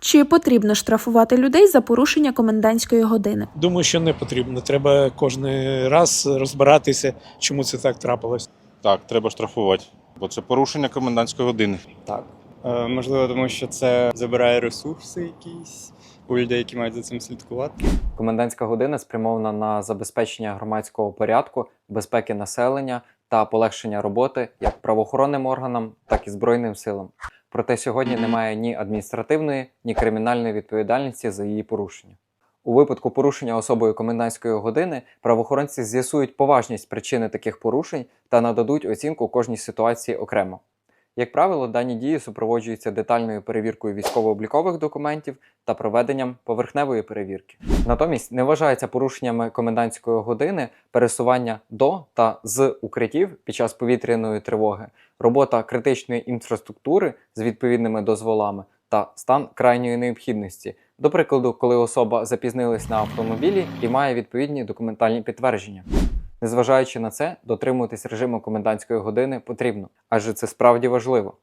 Чи потрібно штрафувати людей за порушення комендантської години? Думаю, що не потрібно. Треба кожен раз розбиратися, чому це так трапилось. Так, треба штрафувати, бо це порушення комендантської години. Так. Е, можливо, тому що це забирає ресурси якісь у людей, які мають за цим слідкувати. Комендантська година спрямована на забезпечення громадського порядку, безпеки населення та полегшення роботи як правоохоронним органам, так і збройним силам. Проте сьогодні немає ні адміністративної, ні кримінальної відповідальності за її порушення. У випадку порушення особою комендантської години правоохоронці з'ясують поважність причини таких порушень та нададуть оцінку кожній ситуації окремо. Як правило, дані дії супроводжуються детальною перевіркою військово-облікових документів та проведенням поверхневої перевірки. Натомість не вважається порушеннями комендантської години пересування до та з укриттів під час повітряної тривоги, робота критичної інфраструктури з відповідними дозволами та стан крайньої необхідності. До прикладу, коли особа запізнилась на автомобілі і має відповідні документальні підтвердження. Незважаючи на це, дотримуватись режиму комендантської години потрібно, адже це справді важливо.